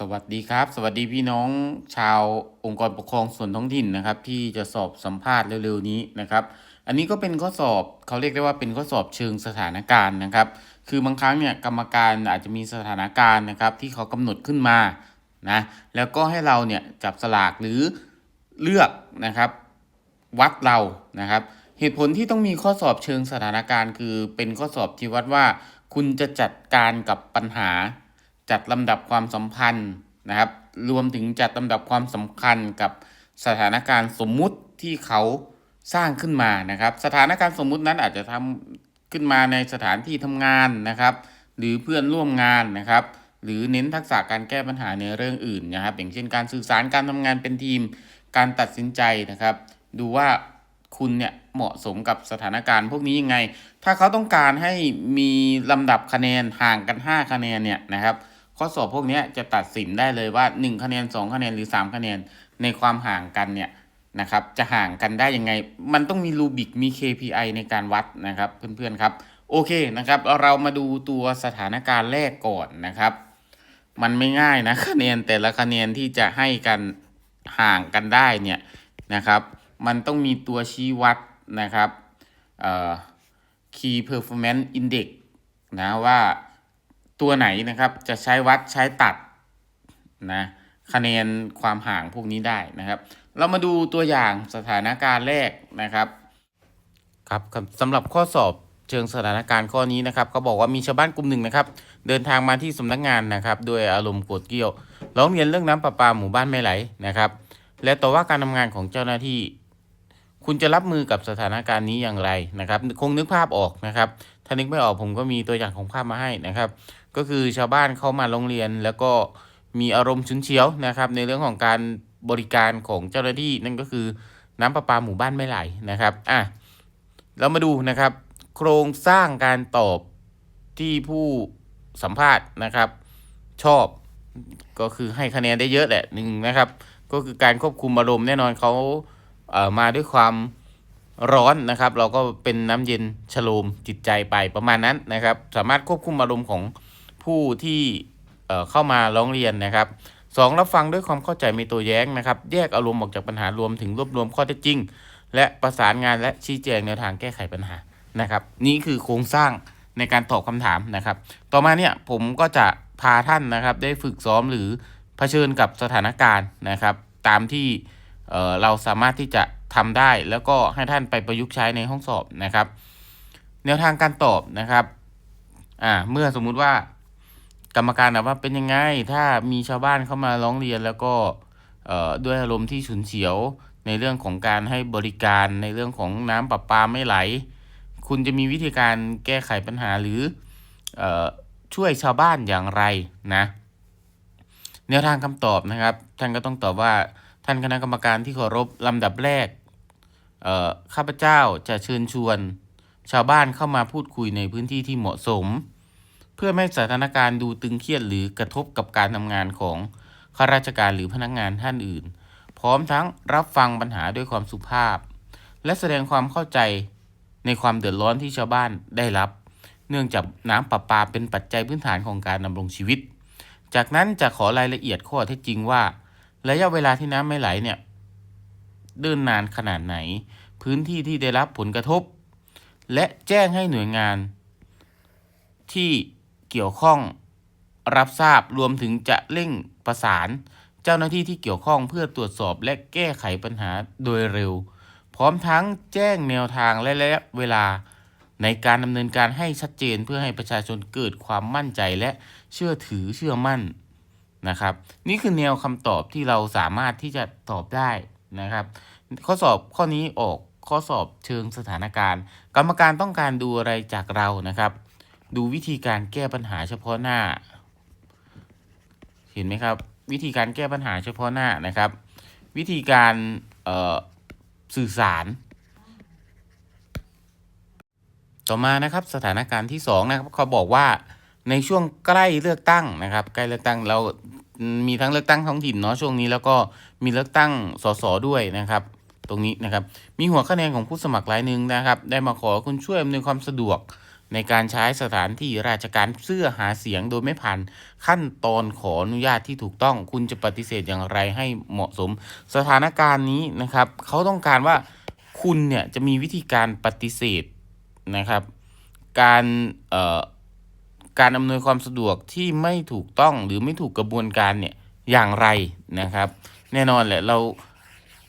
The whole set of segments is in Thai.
สวัสดีครับ สวัสดีพี่น้องชาวองค์กรปกครองส่วนท้องถิ่นนะครับ ที่จะสอบสัมภาษณ์เร็วๆนี้นะครับ อันนี้ก็เป็นข้อสอบเขาเรียกได้ว่าเป็นข้อสอบเชิงสถานการณ์นะครับ คือบางครั้งเนี่ยกรรมการอาจจะมีสถานการณ์นะครับ ที่เขากำหนดขึ้นมานะแล้วก็ให้เราเนี่ยจับสลากหรือเลือกนะครับ วัดเรานะครับ เหตุผลที่ต้องมีข้อสอบเชิงสถานการณ์ คือเป็นข้อสอบที่วัดว่า คุณจะจัดการกับปัญหา จัดลำดับความสัมพันธ์นะครับ รวมถึงจัดลำดับความสำคัญกับสถานการณ์สมมุติที่เขาสร้างขึ้นมานะครับ สถานการณ์สมมุตินั้นอาจจะทำขึ้นมาในสถานที่ทำงานนะครับ หรือเพื่อนร่วมงานนะครับ หรือเน้นทักษะการแก้ปัญหาในเรื่องอื่นนะครับ อย่างเช่นการสื่อสารการทำงานเป็นทีม การตัดสินใจนะครับ ดูว่าคุณเนี่ยเหมาะสมกับสถานการณ์พวกนี้ยังไง ถ้าเขาต้องการให้มีลำดับคะแนนห่างกัน 5 คะแนนเนี่ยนะครับ ข้อสอบพวกนี้จะตัดสินได้เลยว่า 1 คะแนน 2 คะแนนหรือ 3 คะแนนในความห่างกันเนี่ยนะครับจะห่างกันได้ยังไง มันต้องมีรูบิกมี KPI ในการวัดนะครับเพื่อนๆครับโอเคนะครับเรามาดูตัวสถานการณ์แรกก่อนนะครับ มันไม่ง่ายนะคะแนนแต่ละคะแนนที่จะให้กันห่างกันได้เนี่ยนะครับ มันต้องมีตัวชี้วัดนะครับเอ่อ Key Performance Index นะว่า ตัวไหนนะครับจะใช้วัดใช้ตัดนะคะแนนความห่างพวกนี้ได้นะครับ เรามาดูตัวอย่างสถานการณ์แรกนะครับครับสำหรับข้อสอบเชิงสถานการณ์ข้อนี้นะครับเขาบอกว่ามีชาวบ้านกลุ่มหนึ่งนะครับ เดินทางมาที่สำนักงานนะครับด้วยอารมณ์โกรธเกรี้ยวร้องเรียนเรื่องน้ำประปาหมู่บ้านไม่ไหลนะครับ และต่อว่าการทำงานของเจ้าหน้าที่ คุณจะรับมือกับสถานการณ์นี้อย่างไรนะครับ คงนึกภาพออกนะครับ ถ้านึกไม่ออกผมก็มีตัวอย่างของภาพมาให้นะครับ ก็คือชาวบ้านเข้ามาโรงเรียน แล้วก็มีอารมณ์ฉุนเฉียวนะครับ ในเรื่องของการบริการของเจ้าหน้าที่นั่นก็คือน้ำประปาหมู่บ้านไม่ไหลนะครับอะเรามาดูนะครับ โครงสร้างการตอบที่ผู้สัมภาษณ์นะครับ ชอบก็คือให้คะแนนได้เยอะแหละหนึ่งนะครับ ก็คือการควบคุมอารมณ์แน่นอนเขาเอ่อมาด้วยความร้อนนะครับ เราก็เป็นน้ำเย็นฉโลมจิตใจไปประมาณนั้นนะครับ สามารถควบคุมอารมณ์ของ ผู้ที่เข้ามาร้องเรียนนะครับสองรับฟังด้วยความเข้าใจมีตัวแย้งนะครับ แยกอารมณ์ออกจากปัญหารวมถึงรวบรวมข้อเท็จจริง และประสานงานและชี้แจงแนวทางแก้ไขปัญหานะครับ นี่คือโครงสร้างในการตอบคำถามนะครับ ต่อมาเนี่ยผมก็จะพาท่านนะครับได้ฝึกซ้อมหรือเผชิญกับสถานการณ์นะครับ ตามที่เอ่อเราสามารถที่จะทำได้ แล้วก็ให้ท่านไปประยุกต์ใช้ในห้องสอบนะครับ แนวทางการตอบนะครับอ่าเมื่อสมมุติว่า กรรมการถามว่าเป็นยังไงถ้ามีชาวบ้านเข้ามาร้องเรียนแล้วก็ด้วยอารมณ์ที่ฉุนเฉียวในเรื่องของการให้บริการในเรื่องของน้ำประปาไม่ไหล คุณจะมีวิธีการแก้ไขปัญหาหรืออช่วยชาวบ้านอย่างไรนะแนวทางคำตอบนะครับ ท่านก็ต้องตอบว่าท่านคณะกรรมการที่เคารพลำดับแรกข้าพเจ้าจะเชิญชวน ชาวบ้านเข้ามาพูดคุยในพื้นที่ที่เหมาะสม เพื่อไม่ให้สถานการณ์ดูตึงเครียดหรือกระทบกับการทำงานของข้าราชการหรือพนักงานท่านอื่น พร้อมทั้งรับฟังปัญหาด้วยความสุภาพ และแสดงความเข้าใจในความเดือดร้อนที่ชาวบ้านได้รับ เนื่องจากน้ำประปาเป็นปัจจัยพื้นฐานของการดำรงชีวิต จากนั้นจะขอรายละเอียดข้อเท็จจริงว่า ระยะเวลาที่น้ำไม่ไหลเนี่ยเดินนานขนาดไหน พื้นที่ที่ได้รับผลกระทบ และแจ้งให้หน่วยงานที่ เกี่ยวข้องรับทราบรวมถึงจะเร่งประสาน เจ้าหน้าที่ที่เกี่ยวข้องเพื่อตรวจสอบและแก้ไขปัญหาโดยเร็ว พร้อมทั้งแจ้งแนวทางและระยะเวลา ในการดำเนินการให้ชัดเจนเพื่อให้ประชาชนเกิดความมั่นใจและเชื่อถือเชื่อมั่นนะครับ นี่คือแนวคำตอบที่เราสามารถที่จะตอบได้นะครับ ข้อสอบข้อนี้ออกข้อสอบเชิงสถานการณ์ กรรมการต้องการดูอะไรจากเรานะครับ ดูวิธีการแก้ปัญหาเฉพาะหน้า เห็นไหมครับ วิธีการแก้ปัญหาเฉพาะหน้านะครับ วิธีการสื่อสาร ต่อมานะครับสถานการณ์ที่สองนะครับเขาบอกว่าในช่วงใกล้เลือกตั้งนะครับ ใกล้เลือกตั้งเรามีทั้งเลือกตั้งท้องถิ่นเนาะช่วงนี้แล้วก็มีเลือกตั้งสสด้วยนะครับ ตรงนี้นะครับ มีหัวคะแนนของผู้สมัครรายหนึ่งนะครับ ได้มาขอคุณช่วยอำนวยความสะดวก ในการใช้สถานที่ราชการเพื่อหาเสียงโดยไม่ผ่านขั้นตอนขออนุญาตที่ถูกต้องคุณจะปฏิเสธอย่างไรให้เหมาะสม สถานการณ์นี้นะครับเขาต้องการว่าคุณเนี่ยจะมีวิธีการปฏิเสธนะครับ การเอ่อการอำนวยความสะดวกที่ไม่ถูกต้องหรือไม่ถูกกระบวนการเนี่ยอย่างไรนะครับ แน่นอนแหละเรา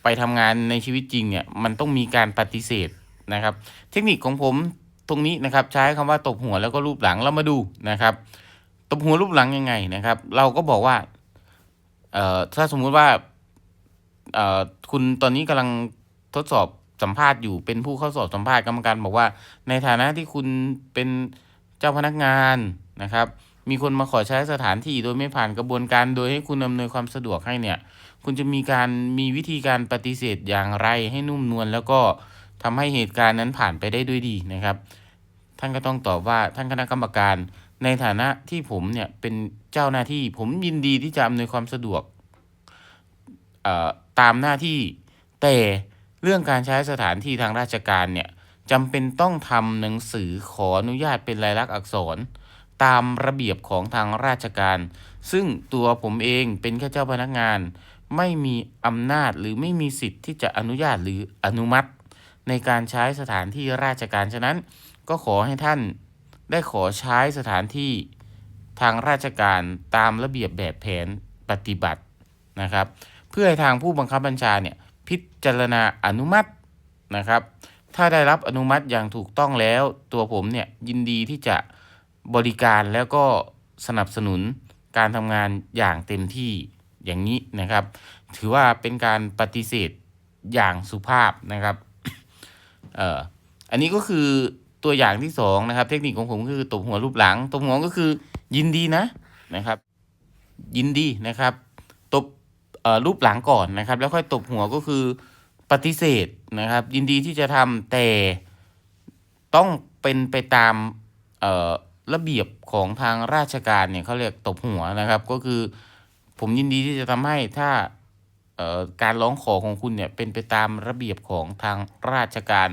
ไปทำงานในชีวิตจริงเนี่ยมันต้องมีการปฏิเสธนะครับ เทคนิคของผม ตรงนี้นะครับใช้คำว่าตบหัวแล้วก็รูปหลังเรามาดูนะครับ ตบหัวรูปหลังยังไงนะครับ เราก็บอกว่าเอ่อถ้าสมมุติว่าเอ่อคุณตอนนี้กำลังทดสอบสัมภาษณ์อยู่เป็นผู้เข้าสอบสัมภาษณ์กรรมการบอกว่า ในฐานะที่คุณเป็นเจ้าพนักงานนะครับ มีคนมาขอใช้สถานที่โดยไม่ผ่านกระบวนการ โดยให้คุณอำนวยความสะดวกให้เนี่ย คุณจะมีการมีวิธีการปฏิเสธอย่างไรให้นุ่มนวลแล้วก็ ทำให้เหตุการณ์นั้นผ่านไปได้ด้วยดีนะครับ ท่านก็ต้องตอบว่าท่านคณะกรรมการในฐานะที่ผมเนี่ยเป็นเจ้าหน้าที่ผมยินดีที่จะอำนวยความสะดวกเอ่อตามหน้าที่แต่เรื่องการใช้สถานที่ทางราชการเนี่ยจำเป็นต้องทำหนังสือขออนุญาตเป็นลายลักษณ์อักษร ตามระเบียบของทางราชการ ซึ่งตัวผมเองเป็นแค่เจ้าพนักงาน ไม่มีอำนาจหรือไม่มีสิทธิ์ที่จะอนุญาตหรืออนุมัติ ในการใช้สถานที่ราชการฉะนั้น ก็ขอให้ท่านได้ขอใช้สถานที่ทางราชการตามระเบียบแบบแผนปฏิบัตินะครับ เพื่อให้ทางผู้บังคับบัญชาเนี่ยพิจารณาอนุมัตินะครับ ถ้าได้รับอนุมัติอย่างถูกต้องแล้ว ตัวผมเนี่ยยินดีที่จะบริการแล้วก็สนับสนุนการทำงานอย่างเต็มที่อย่างนี้นะครับ ถือว่าเป็นการปฏิเสธอย่างสุภาพนะครับ เอ่ออันนี้ก็คือตัวอย่างที่สองนะครับ เทคนิคของผมคือตบหัวรูปหลังตบหัวก็คือยินดีนะนะครับ ยินดีนะครับ ตบเอ่อรูปหลังก่อนนะครับ แล้วค่อยตบหัวก็คือปฏิเสธนะครับ ยินดีที่จะทำแต่ต้องเป็นไปตามเอ่อระเบียบของทางราชการเนี่ยเขาเรียกตบหัวนะครับ ก็คือผมยินดีที่จะทำให้ถ้า การร้องขอของคุณเนี่ยเป็นไปตามระเบียบของทางราชการ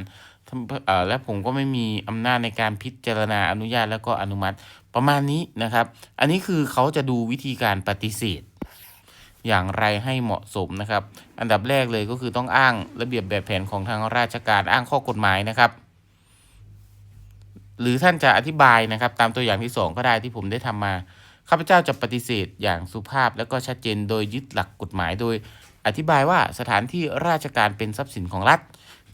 และผมก็ไม่มีอำนาจในการพิจารณาอนุญาตแล้วก็อนุมัติประมาณนี้นะครับ อันนี้คือเขาจะดูวิธีการปฏิเสธ อย่างไรให้เหมาะสมนะครับ อันดับแรกเลยก็คือต้องอ้างระเบียบแบบแผนของทางราชการอ้างข้อกฎหมายนะครับ หรือท่านจะอธิบายนะครับ ตามตัวอย่างที่สองก็ได้ที่ผมได้ทำมาข้าพเจ้าจะปฏิเสธอย่างสุภาพและก็ชัดเจนโดยยึดหลักกฎหมายโดย อธิบายว่าสถานที่ราชการเป็นทรัพย์สินของรัฐ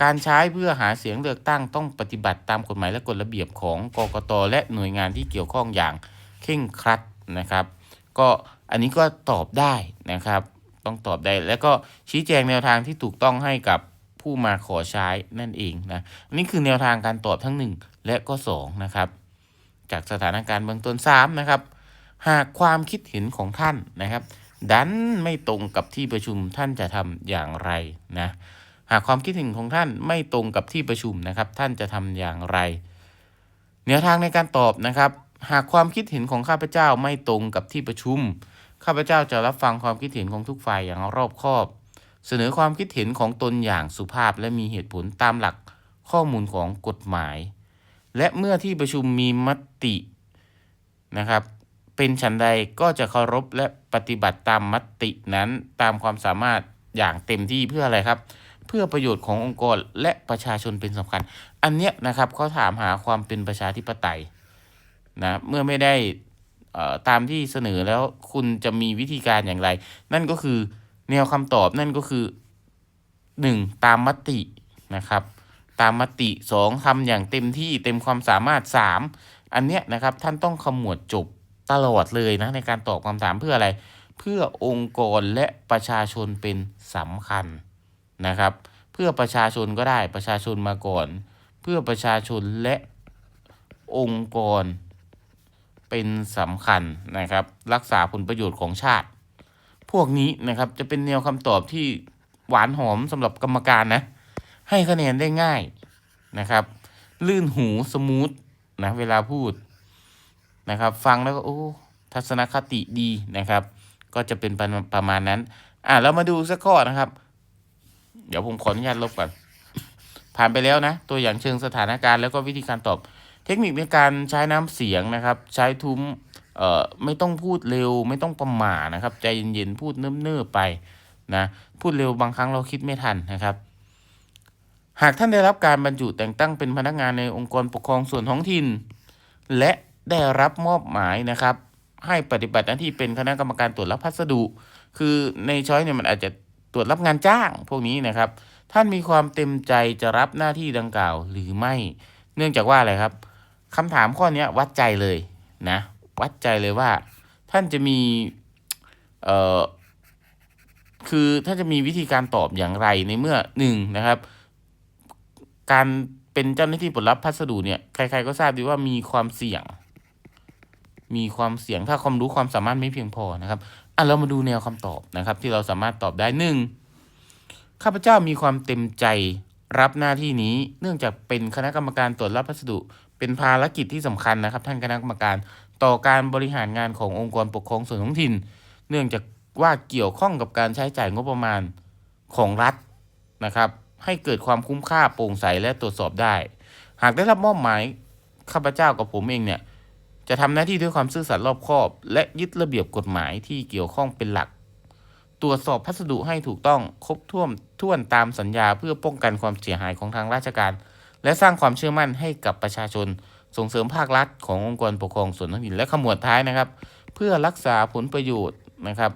การใช้เพื่อหาเสียงเลือกตั้งต้องปฏิบัติตามกฎหมายและกฎระเบียบของกกตและหน่วยงานที่เกี่ยวข้องอย่างเคร่งครัดนะครับ ก็อันนี้ก็ตอบได้นะครับ ต้องตอบได้แล้วก็ชี้แจงแนวทางที่ถูกต้องให้กับผู้มาขอใช้นั่นเองนะนนี้คือแนวทางการตอบทั้ง 1 และก็2นะครับจากสถานการณ์เบื้องต้น3นะครับหากความคิดเห็นของท่านนะครับ ดันไม่ตรงกับที่ประชุมท่านจะทำอย่างไรนะหากความคิดเห็นของท่านไม่ตรงกับที่ประชุมนะครับ ท่านจะทำอย่างไรแนวทางในการตอบนะครับ หากความคิดเห็นของข้าพเจ้าไม่ตรงกับที่ประชุม ข้าพเจ้าจะรับฟังความคิดเห็นของทุกฝ่ายอย่างรอบคอบ เสนอความคิดเห็นของตนอย่างสุภาพและมีเหตุผลตามหลักข้อมูลของกฎหมาย และเมื่อที่ประชุมมีมตินะครับ เป็นฉันใดก็จะเคารพและปฏิบัติตามมตินั้นตามความสามารถอย่างเต็มที่เพื่ออะไรครับ เพื่อประโยชน์ขององค์กรและประชาชนเป็นสำคัญ อันเนี้ยนะครับเขาถามหาความเป็นประชาธิปไตยนะเมื่อไม่ได้อ่อตามที่เสนอแล้วคุณจะมีวิธีการอย่างไร นั่นก็คือแนวคำตอบนั่นก็คือหนึ่งตามมตินะครับตามมติสองทำอย่างเต็มที่เต็มความสามารถสามอันเนี้ยนะครับท่านต้องขมวดจบ ตลอดเลยนะในการตอบคำถามเพื่ออะไร เพื่อองค์กรและประชาชนเป็นสำคัญนะครับ เพื่อประชาชนก็ได้ประชาชนมาก่อน เพื่อประชาชนและองค์กรเป็นสำคัญนะครับ รักษาผลประโยชน์ของชาติ พวกนี้นะครับจะเป็นแนวคำตอบที่หวานหอมสำหรับกรรมการนะ ให้คะแนนได้ง่ายนะครับ ลื่นหูสมูทนะเวลาพูด นะครับ ฟังแล้วก็โอ้ทัศนคติดีนะครับ ก็จะเป็นประประมาณนั้น อะเรามาดูสักข้อนะครับ เดี๋ยวผมขออนุญาตลบก่อนผ่านไปแล้วนะ ตัวอย่างเชิงสถานการณ์แล้วก็วิธีการตอบ เทคนิคในการใช้น้ำเสียงนะครับ ใช้ทุ้มเอ่อไม่ต้องพูดเร็ว ไม่ต้องประหม่านะครับ ใจเย็นๆพูดเนิ่มๆไปนะพูดเร็วบางครั้งเราคิดไม่ทันนะครับ หากท่านได้รับการบรรจุแต่งตั้งเป็นพนักงานในองค์กรปกครองส่วนท้องถิ่น และ ได้รับมอบหมายนะครับ ให้ปฏิบัติหน้าที่เป็นคณะกรรมการตรวจรับพัสดุ คือในช้อยเนี่ยมันอาจจะตรวจรับงานจ้างพวกนี้นะครับ ท่านมีความเต็มใจจะรับหน้าที่ดังกล่าวหรือไม่ เนื่องจากว่าอะไรครับคำถามข้อนี้วัดใจเลยนะ วัดใจเลยว่า ท่านจะมีเอ่อคือท่านจะมีวิธีการตอบอย่างไรในเมื่อหนึ่งนะครับ การเป็นเจ้าหน้าที่ปลดรับพัสดุเนี่ยใครๆก็ทราบดีว่ามีความเสี่ยง มีความเสี่ยงถ้าความรู้ความสามารถไม่เพียงพอนะครับอะเรามาดูแนวคำตอบนะครับ ที่เราสามารถตอบได้หนึ่งข้าพเจ้ามีความเต็มใจรับหน้าที่นี้ เนื่องจากเป็นคณะกรรมการตรวจรับพัสดุ เป็นภารกิจที่สำคัญนะครับ ท่านคณะกรรมการต่อการบริหารงานขององค์กรปกครองส่วนท้องถิ่น เนื่องจากว่าเกี่ยวข้องกับการใช้จ่ายงบประมาณของรัฐนะครับ ให้เกิดความคุ้มค่าโปร่งใสและตรวจสอบได้ หากได้รับมอบหมายข้าพเจ้ากับผมเองเนี่ย จะทำหน้าที่ด้วยความซื่อสัตย์รอบคอบ และยึดระเบียบกฎหมายที่เกี่ยวข้องเป็นหลัก ตรวจสอบพัสดุให้ถูกต้องครบถ้วนท่วนตามสัญญาเพื่อป้องกันความเสียหายของทางราชการ และสร้างความเชื่อมั่นให้กับประชาชน ส่งเสริมภาครัฐขององค์กรปกครองส่วนท้องถิ่นและขมวดท้ายนะครับ เพื่อรักษาผลประโยชน์นะครับ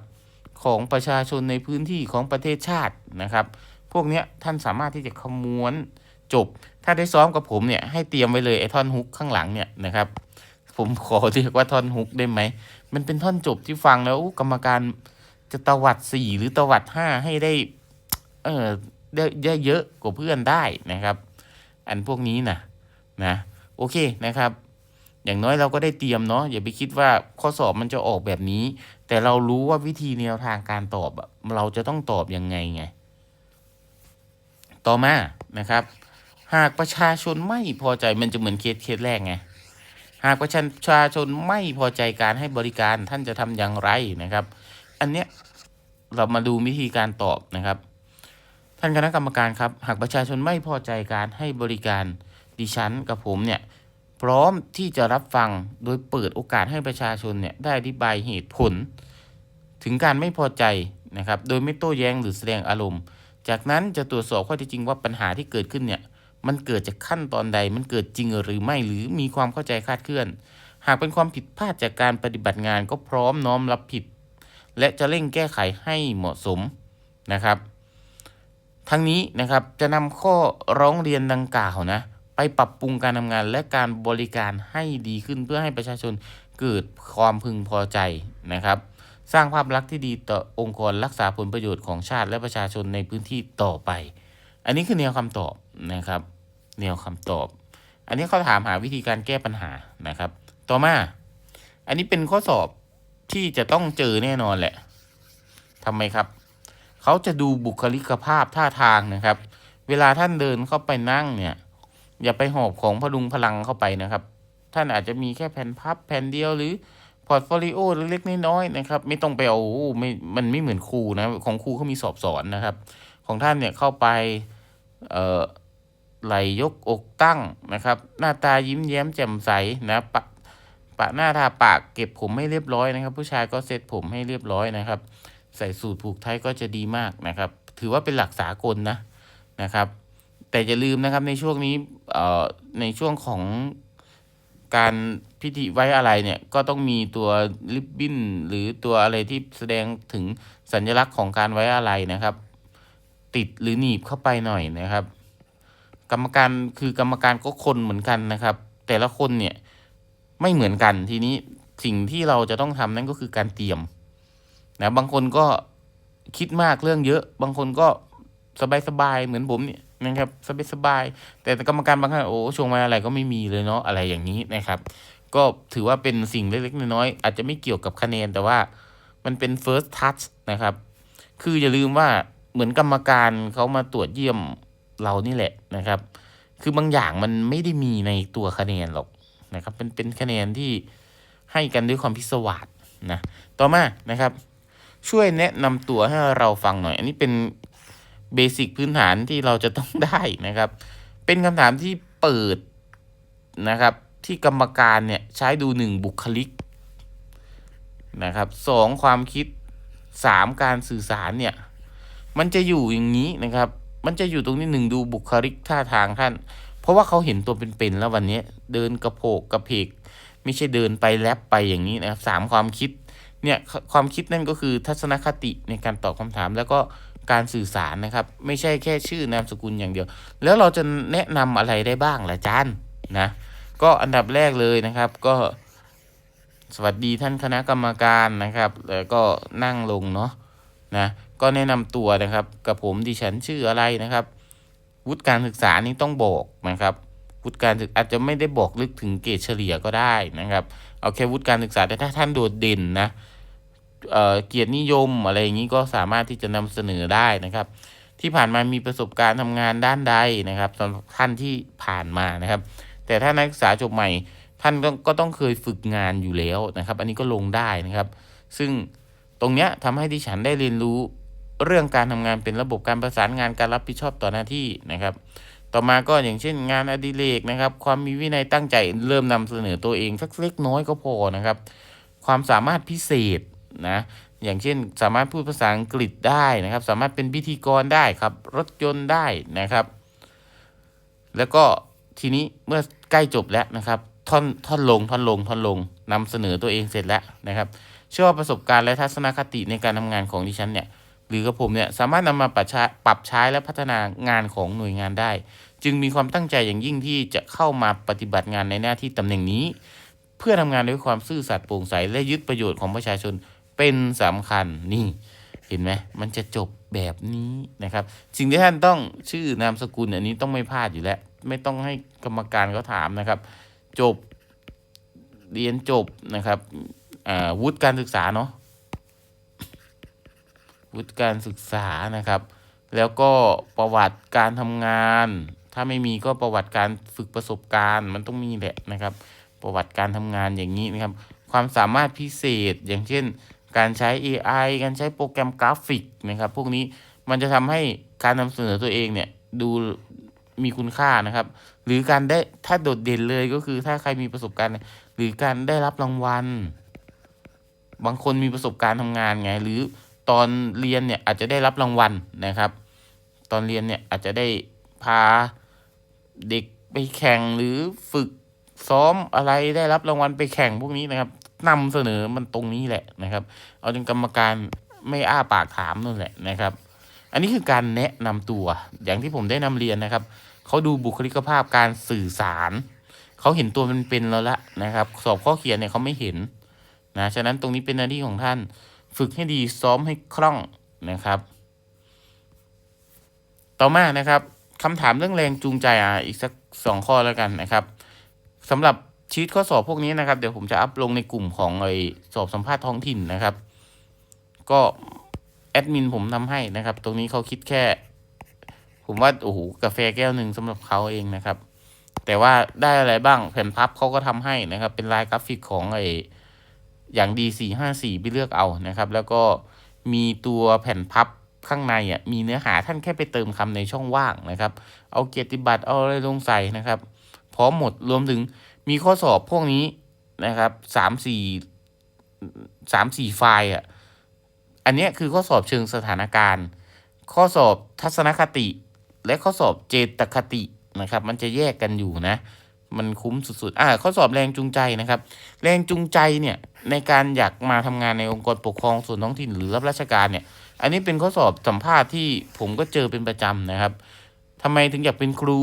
ของประชาชนในพื้นที่ของประเทศชาตินะครับ พวกนี้ท่านสามารถที่จะขมวณจบ ถ้าได้ซ้อมกับผมเนี่ยให้เตรียมไว้เลยไอ้ท่อนฮุกข้างหลังเนี่ยนะครับ ผมขอเรียกว่าท่อนฮุกได้ไหม มันเป็นท่อนจบที่ฟังแล้วกรรมการจะตวัดสี่หรือตวัดห้าให้ได้ เออได้เยอะกว่าเพื่อนได้นะครับ อันพวกนี้นะนะ โอเคนะครับ อย่างน้อยเราก็ได้เตรียมเนาะอย่าไปคิดว่าข้อสอบมันจะออกแบบนี้ แต่เรารู้ว่าวิธีแนวทางการตอบเราจะต้องตอบยังไงไง ต่อมานะครับ หากประชาชนไม่พอใจมันจะเหมือนเคสเคสแรกไง หากประชาชนไม่พอใจการให้บริการท่านจะทำอย่างไรนะครับ อันเนี้ยเรามาดูวิธีการตอบนะครับ ท่านคณะกรรมการครับ หากประชาชนไม่พอใจการให้บริการดิฉันกับผมเนี่ยพร้อมที่จะรับฟังโดยเปิดโอกาสให้ประชาชนเนี่ยได้อธิบายเหตุผล ถึงการไม่พอใจนะครับ โดยไม่โต้แย้งหรือแสดงอารมณ์ จากนั้นจะตรวจสอบข้อเท็จจริงว่าปัญหาที่เกิดขึ้นเนี่ย มันเกิดจากขั้นตอนใด มันเกิดจริงหรือไม่ หรือมีความเข้าใจคลาดเคลื่อน หากเป็นความผิดพลาดจากการปฏิบัติงานก็พร้อมน้อมรับผิด และจะเร่งแก้ไขให้เหมาะสมนะครับ ทั้งนี้นะครับจะนำข้อร้องเรียนดังกล่าวนะไปปรับปรุงการทำงานและการบริการให้ดีขึ้นเพื่อให้ประชาชนเกิดความพึงพอใจนะครับ สร้างภาพลักษณ์ที่ดีต่อองค์กรรักษาผลประโยชน์ของชาติและประชาชนในพื้นที่ต่อไป อันนี้คือแนวคำตอบนะครับ แนวคำตอบ อันนี้เขาถามหาวิธีการแก้ปัญหานะครับ ต่อมา อันนี้เป็นข้อสอบที่จะต้องเจอแน่นอนแหละทำไมครับ เขาจะดูบุคลิกภาพท่าทางนะครับ เวลาท่านเดินเข้าไปนั่งเนี่ย อย่าไปหอบของพลุงพลังเข้าไปนะครับ ท่านอาจจะมีแค่แผ่นพับแผ่นเดียวหรือพอร์ตโฟลิโอเล็กๆน้อยๆนะครับ ไม่ต้องไปเอาไม่มันไม่เหมือนครูนะ ของครูเขามีสอบสอนนะครับ ของท่านเนี่ยเข้าไป เอ่อ ไหลยกอกตั้งนะครับ หน้าตายิ้มแย้มแจ่มใสนะปะปะหน้าทาปากเก็บผมให้เรียบร้อยนะครับ ผู้ชายก็เซ็ตผมให้เรียบร้อยนะครับ ใส่สูทผูกไทยก็จะดีมากนะครับ ถือว่าเป็นหลักสากลนะนะครับ แต่อย่าลืมนะครับในช่วงนี้เอ่อในช่วงของการพิธีไว้อะไรเนี่ยก็ต้องมีตัวริบบิ้นหรือตัวอะไรที่แสดงถึงสัญลักษณ์ของการไว้อะไรนะครับ ติดหรือหนีบเข้าไปหน่อยนะครับ กรรมการคือกรรมการก็คนเหมือนกันนะครับ แต่ละคนเนี่ยไม่เหมือนกันทีนี้สิ่งที่เราจะต้องทำนั่นก็คือการเตรียมนะบางคนก็คิดมากเรื่องเยอะ บางคนก็สบายๆเหมือนผมเนี่ยนะครับสบายๆแต่กรรมการบางท่านโอ้ช่วงเวลาอะไรก็ไม่มีเลยเนาะอะไรอย่างนี้นะครับ ก็ถือว่าเป็นสิ่งเล็กๆน้อยๆอาจจะไม่เกี่ยวกับคะแนนแต่ว่ามันเป็น first touch นะครับ คืออย่าลืมว่าเหมือนกรรมการเขามาตรวจเยี่ยม เรานี่แหละนะครับ คือบางอย่างมันไม่ได้มีในตัวคะแนนหรอกนะครับเป็นเป็นคะแนนที่ให้กันด้วยความพิศวาสนะต่อมานะครับ ช่วยแนะนำตัวให้เราฟังหน่อย อันนี้เป็นเบสิกพื้นฐานที่เราจะต้องได้นะครับ เป็นคำถามที่เปิดนะครับ ที่กรรมการเนี่ยใช้ดูหนึ่งบุคลิกนะครับสองความคิดสามการสื่อสารเนี่ย มันจะอยู่อย่างนี้นะครับ มันจะอยู่ตรงนี้หนึ่งดูบุคลิกท่าทางท่าน เพราะว่าเขาเห็นตัวเป็นๆแล้ววันนี้เดินกระโผกกระเพก ไม่ใช่เดินไปแลบไปอย่างนี้นะครับสามความคิดเนี่ยความคิดนั่นก็คือทัศนคติในการตอบคำถามแล้วก็การสื่อสารนะครับ ไม่ใช่แค่ชื่อนามสกุลอย่างเดียว แล้วเราจะแนะนำอะไรได้บ้างล่ะจานนะก็อันดับแรกเลยนะครับก็สวัสดีท่านคณะกรรมการนะครับ แล้วก็นั่งลงเนาะนะ ก็แนะนำตัวนะครับ กับผมดิฉันชื่ออะไรนะครับ วุฒิการศึกษานี่ต้องบอกนะครับวุฒิการศึกอาจจะไม่ได้บอกลึกถึงเกรดเฉลี่ยก็ได้นะครับเอาแค่วุฒิการศึกษาแต่ถ้าท่านโดดเด่นนะเเกียรตินิยมอะไรอย่างนี้ก็สามารถที่จะนำเสนอได้นะครับ ที่ผ่านมามีประสบการณ์ทำงานด้านใดนะครับสำหรับท่านที่ผ่านมานะครับ แต่ถ้านักศึกษาจบใหม่ท่านกก็ต้องเคยฝึกงานอยู่แล้วนะครับ อันนี้ก็ลงได้นะครับ ซึ่งตรงเนี้ยทำให้ดิฉันได้เรียนรู้ เรื่องการทำงานเป็นระบบการประสานงานการรับผิดชอบต่อหน้าที่นะครับ ต่อมาก็อย่างเช่น งานอดิเรกนะครับ ความมีวินัยตั้งใจเริ่มนำเสนอตัวเองสักเล็กน้อยก็พอนะครับ ความสามารถพิเศษนะอย่างเช่น สามารถพูดภาษาอังกฤษได้นะครับ สามารถเป็นพิธีกรได้ครับ รถยนต์ได้นะครับ แล้วก็ทีนี้เมื่อใกล้จบแล้วนะครับ ท่อนท่อนลงท่อนลงท่อนลงนำเสนอตัวเองเสร็จแล้วนะครับ เชื่อว่าประสบการณ์และทัศนคติในการทำงานของดิฉันเนี่ย รือกับผมเนี่ยสามารถนำมาปรับใช้ปรับใช้และพัฒนางานของหน่วยงานได้ จึงมีความตั้งใจอย่างยิ่งที่จะเข้ามาปฏิบัติงานในหน้าที่ตำแหน่งนี้ เพื่อทำงานด้วยความซื่อสัตย์โปร่งใสและยึดประโยชน์ของประชาชนเป็นสำคัญนี่เห็นไหมมันจะจบแบบนี้นะครับ สิ่งที่ท่านต้องชื่อนามสกุลอันนี้ต้องไม่พลาดอยู่แล้ว ไม่ต้องให้กรรมการเขาถามนะครับ จบเรียนจบนะครับวุฒิการศึกษาเนาะ วุฒิการศึกษานะครับ แล้วก็ประวัติการทำงาน ถ้าไม่มีก็ประวัติการฝึกประสบการณ์มันต้องมีแหละนะครับ ประวัติการทำงานอย่างนี้นะครับ ความสามารถพิเศษอย่างเช่น การใช้ AI การใช้โปรแกรมกราฟิกนะครับ พวกนี้มันจะทำให้การนำเสนอตัวเองเนี่ยดูมีคุณค่านะครับ หรือการได้ถ้าโดดเด่นเลยก็คือถ้าใครมีประสบการณ์ หรือการได้รับรางวัล บางคนมีประสบการณ์ทำงานไง หรือ ตอนเรียนเนี่ยอาจจะได้รับรางวัลนะครับ ตอนเรียนเนี่ยอาจจะได้พาเด็กไปแข่งหรือฝึกซ้อมอะไรได้รับรางวัลไปแข่งพวกนี้นะครับนำเสนอมันตรงนี้แหละนะครับ เอาจนกรรมการไม่อ้าปากถามนั่นแหละนะครับ อันนี้คือการแนะนำตัวอย่างที่ผมได้นำเรียนนะครับเขาดูบุคลิกภาพการสื่อสารเขาเห็นตัวเป็นๆแล้วละนะครับ สอบข้อเขียนเนี่ยเขาไม่เห็นนะฉะนั้นตรงนี้เป็นหน้าที่ของท่าน ฝึกให้ดีซ้อมให้คล่องนะครับ ต่อมานะครับคำถามเรื่องแรงจูงใจอะอีกสักสองข้อแล้วกันนะครับสำหรับชีตข้อสอบพวกนี้นะครับ เดี๋ยวผมจะอัพลงในกลุ่มของไอสอบสัมภาษณ์ท้องถิ่นนะครับ ก็แอดมินผมทำให้นะครับ ตรงนี้เขาคิดแค่ ผมว่าโอ้โหกาแฟแก้วหนึ่งสำหรับเขาเองนะครับ แต่ว่าได้อะไรบ้างแผ่นพับเขาก็ทำให้นะครับ เป็นลายกราฟิกของไอ อย่างดีสี่ห้าสี่ไปเลือกเอานะครับ แล้วก็มีตัวแผ่นพับข้างในอะมีเนื้อหาท่านแค่ไปเติมคำในช่องว่างนะครับ เอาเกียรติบัตรเอาอะไรลงใส่นะครับ พร้อมหมดรวมถึงมีข้อสอบพวกนี้นะครับสามสี่สามสี่ไฟล์อะอันนี้คือข้อสอบเชิงสถานการณ์ ข้อสอบทัศนคติ และข้อสอบเจตคตินะครับ มันจะแยกกันอยู่นะ มันคุ้มสุดๆ อ่า ข้อสอบแรงจูงใจนะครับ แรงจูงใจเนี่ยในการอยากมาทำงานในองค์กรปกครองส่วนท้องถิ่นหรือรับราชการเนี่ย อันนี้เป็นข้อสอบสัมภาษณ์ที่ผมก็เจอเป็นประจำนะครับทำไมถึงอยากเป็นครู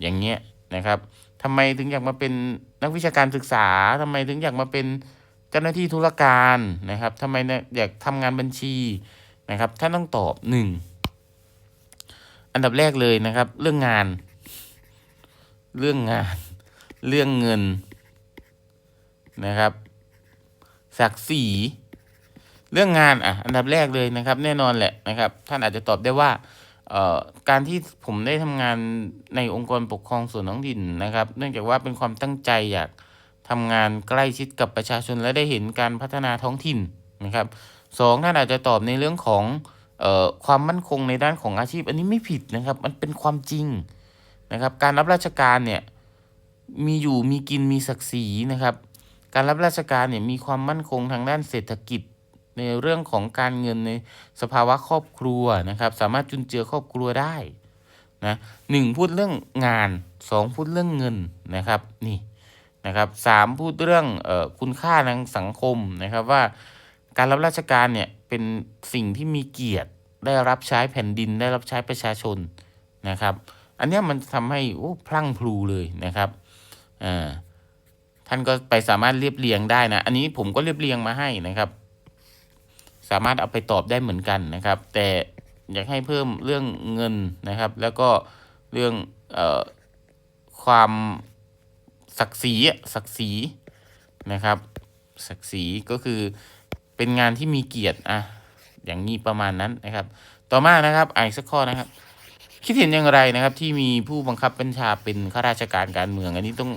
อย่างเงี้ยนะครับทำไมถึงอยากมาเป็นนักวิชาการศึกษาทำไมถึงอยากมาเป็นเจ้าหน้าที่ธุรการนะครับทำไมเนี่ยอยากทำงานบัญชีนะครับท่านต้องตอบหนึ่งอันดับแรกเลยนะครับ เรื่องงาน เรื่องงาน เรื่องเงินนะครับ ศักดิ์ศรีเรื่องงานอะ อันดับแรกเลยนะครับ แน่นอนแหละนะครับ ท่านอาจจะตอบได้ว่าเอ่อการที่ผมได้ทำงานในองค์กรปกครองส่วนท้องถิ่นนะครับ เนื่องจากว่าเป็นความตั้งใจอยากทำงานใกล้ชิดกับประชาชนและได้เห็นการพัฒนาท้องถิ่นนะครับสองท่านอาจจะตอบในเรื่องของเอ่อความมั่นคงในด้านของอาชีพ อันนี้ไม่ผิดนะครับ มันเป็นความจริงนะครับ การรับราชการเนี่ย มีอยู่มีกินมีศักดิ์ศรีนะครับ การรับราชการเนี่ยมีความมั่นคงทางด้านเศรษฐกิจในเรื่องของการเงินในสภาวะครอบครัวนะครับ สามารถจุนเจือครอบครัวได้นะหนึ่งพูดเรื่องงานสองพูดเรื่องเงินนะครับนี่นะครับสามพูดเรื่องออคุณค่าทางสังคมนะครับว่าการรับราชการเนี่ยเป็นสิ่งที่มีเกียรติได้รับใช้แผ่นดินได้รับใช้ประชาชนนะครับ อันนี้มันทำให้โอ้พลั่งพลูเลยนะครับ อ่าท่านก็ไปสามารถเรียบเรียงได้นะ อันนี้ผมก็เรียบเรียงมาให้นะครับ สามารถเอาไปตอบได้เหมือนกันนะครับ แต่อยากให้เพิ่มเรื่องเงินนะครับ แล้วก็เรื่องออความศักดิ์ศรีศักดิ์ศรีนะครับ ศักดิ์ศรีก็คือเป็นงานที่มีเกียรติอะอย่างนี้ประมาณนั้นนะครับ ต่อมานะครับอ่านอีกสักข้อนะครับ คิดเห็นอย่างไรนะครับ ที่มีผู้บังคับบัญชาเป็นข้าราชการการเมือง อันนี้ต้อง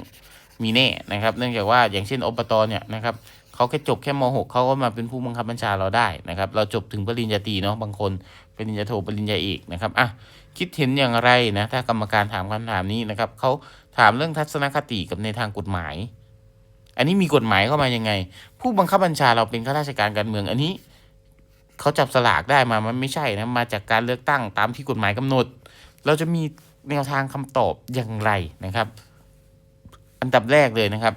มีแน่นะครับ เนื่องจากว่าอย่างเช่นอบตเนี่ยนะครับเขาแค่จบแค่ม .6 เขาก็มาเป็นผู้บังคับบัญชาเราได้นะครับ เราจบถึงปริญญาตรีเนาะบางคนปริญญาโทปริญญาเอกนะครับอะคิดเห็นอย่างไรนะถ้ากรรมการถามคำถามนี้นะครับเขาถามเรื่องทัศนคติกับในทางกฎหมาย อันนี้มีกฎหมายเข้ามายังไง ผู้บังคับบัญชาเราเป็นข้าราชการการเมือง อันนี้เขาจับสลากได้มามันไม่ใช่นะมาจากการเลือกตั้งตามที่กฎหมายกำหนด เราจะมีแนวทางคำตอบอย่างไรนะครับ อันดับแรกเลยนะครับ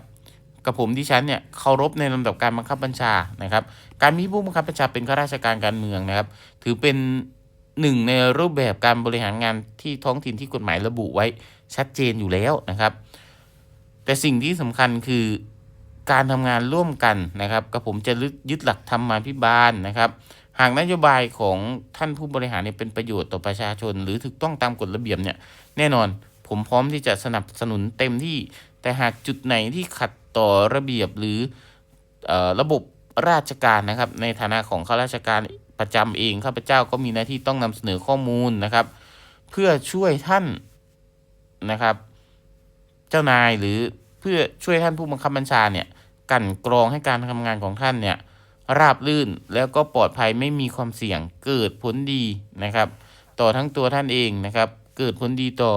กับผมที่ฉันเนี่ยเคารพในลำดับการบังคับบัญชานะครับ การมีผู้บังคับบัญชาเป็นข้าราชการการเมืองนะครับ ถือเป็นหนึ่งในรูปแบบการบริหารงานที่ท้องถิ่นที่กฎหมายระบุไว้ชัดเจนอยู่แล้วนะครับ แต่สิ่งที่สำคัญคือการทำงานร่วมกันนะครับ กับผมจะยึดหลักธรรมาภิบาลนะครับ หากนโยบายของท่านผู้บริหารเนี่ยเป็นประโยชน์ต่อประชาชน หรือถูกต้องตามกฎระเบียบเนี่ยแน่นอนผมพร้อมที่จะสนับสนุนเต็มที่ แต่หากจุดไหนที่ขัดต่อระเบียบหรืออระบบราชการนะครับ ในฐานะของข้าราชการประจำเองข้าพเจ้าก็มีหน้าที่ต้องนำเสนอข้อมูลนะครับ เพื่อช่วยท่านนะครับ เจ้านายหรือเพื่อช่วยท่านผู้บังคับบัญชาเนี่ย กันกรองให้การทำงานของท่านเนี่ย ราบลื่นแล้วก็ปลอดภัยไม่มีความเสี่ยงเกิดผลดีนะครับ ต่อทั้งตัวท่านเองนะครับ เกิดผลดีต่อ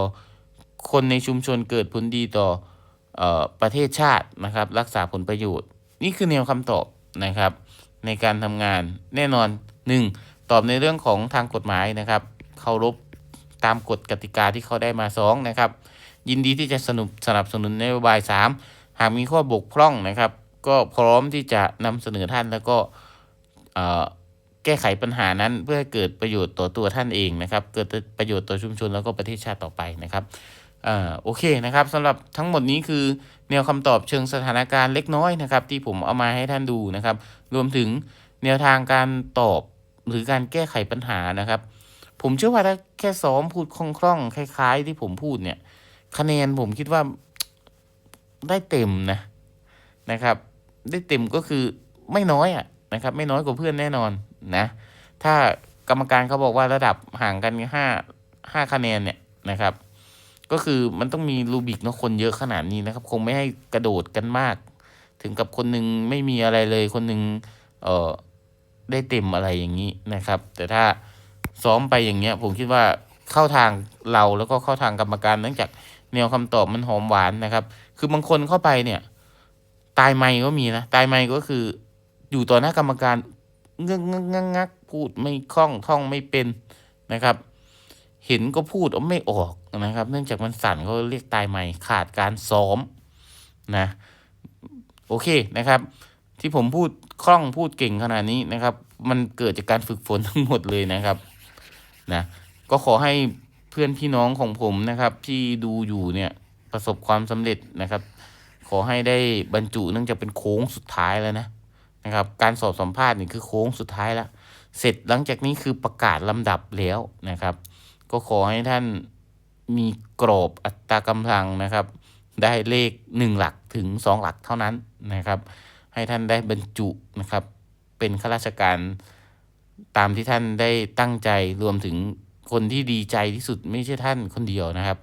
คนในชุมชนเกิดผลดีต่อออประเทศชาตินะครับ รักษาผลประโยชน์ นี่คือแนวคำตอบนะครับ ในการทำงานแน่นอน 1. ตอบในเรื่องของทางกฎหมายนะครับเคารพตามกฎกติกาที่เขาได้มา2นะครับยินดีที่จะสนับสนับสนุนนโยบาย 3 หากมีข้อบกพร่องนะครับ ก็พร้อมที่จะนำเสนอท่านแล้วก็เอ่อแก้ไขปัญหานั้นเพื่อให้เกิดประโยชน์ต่อตัวท่านเองนะครับ เกิดประโยชน์ต่อชุมชนแล้วก็ประเทศชาติต่อไปนะครับอ่าโอเคนะครับสำหรับทั้งหมดนี้คือแนวคำตอบเชิงสถานการณ์เล็กน้อยนะครับ ที่ผมเอามาให้ท่านดูนะครับ รวมถึงแนวทางการตอบหรือการแก้ไขปัญหานะครับ ผมเชื่อว่าถ้าแค่ซ้อมพูดคล่องๆคล้าย ๆ ที่ผมพูดเนี่ย คะแนนผมคิดว่าได้เต็มนะนะครับ ได้เต็มก็คือไม่น้อยอะนะครับ ไม่น้อยกว่าเพื่อนแน่นอนนะ ถ้ากรรมการเขาบอกว่าระดับห่างกันห้าห้าคะแนนเนี่ยนะครับ ก็คือมันต้องมีรูบิกเนาะคนเยอะขนาดนี้นะครับ คงไม่ให้กระโดดกันมาก ถึงกับคนหนึ่งไม่มีอะไรเลยคนหนึ่งเออได้เต็มอะไรอย่างนี้นะครับ แต่ถ้าซ้อมไปอย่างเงี้ย ผมคิดว่าเข้าทางเราแล้วก็เข้าทางกรรมการเนื่องจากแนวคำตอบมันหอมหวานนะครับ คือบางคนเข้าไปเนี่ย ตายไม่ก็มีนะ ตายไม่ก็คือ อยู่ต่อหน้ากรรมการเงงงงงักพูดไม่คล่องท่องไม่เป็นนะครับ เห็นก็พูดไม่ออกนะครับ เนื่องจากมันสั่นเขาเรียกตายไม่ขาดการซ้อมนะโอเคนะครับ ที่ผมพูดคล่องพูดเก่งขนาดนี้นะครับ มันเกิดจากการฝึกฝนทั้งหมดเลยนะครับนะก็ขอให้เพื่อนพี่น้องของผมนะครับ ที่ดูอยู่เนี่ยประสบความสำเร็จนะครับ ขอให้ได้บรรจุเนื่องจากเป็นโค้งสุดท้ายแล้วนะนะครับ การสอบสัมภาษณ์นี่คือโค้งสุดท้ายแล้ว เสร็จหลังจากนี้คือประกาศลำดับแล้วนะครับ ก็ขอให้ท่านมีกรอบอัตรากำลังนะครับ ได้เลขหนึ่งหลักถึงสองหลักเท่านั้นนะครับ ให้ท่านได้บรรจุนะครับ เป็นข้าราชการตามที่ท่านได้ตั้งใจรวมถึงคนที่ดีใจที่สุดไม่ใช่ท่านคนเดียวนะครับ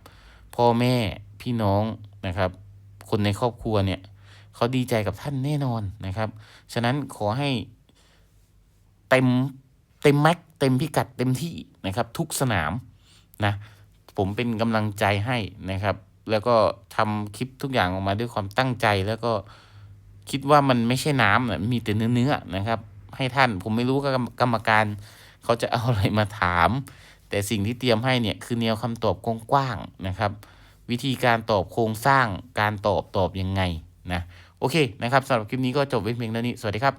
พ่อแม่พี่น้องนะครับ คนในครอบครัวเนี่ยเขาดีใจกับท่านแน่นอนนะครับ ฉะนั้นขอให้เต็มเต็มแม็กเต็มพิกัดเต็มที่นะครับ ทุกสนามนะผมเป็นกำลังใจให้นะครับ แล้วก็ทำคลิปทุกอย่างออกมาด้วยความตั้งใจแล้วก็คิดว่ามันไม่ใช่น้ำนะมีแต่เนื้อเนื้อๆนะครับ ให้ท่านผมไม่รู้ว่ากรรมกรรมการ เขาจะเอาอะไรมาถาม แต่สิ่งที่เตรียมให้เนี่ยคือแนวคำตอบกว้างๆนะครับ วิธีการตอบโครงสร้างการตอบตอบยังไงนะโอเคนะครับสำหรับคลิปนี้ก็จบไว้เพียงเท่านี้สวัสดีครับ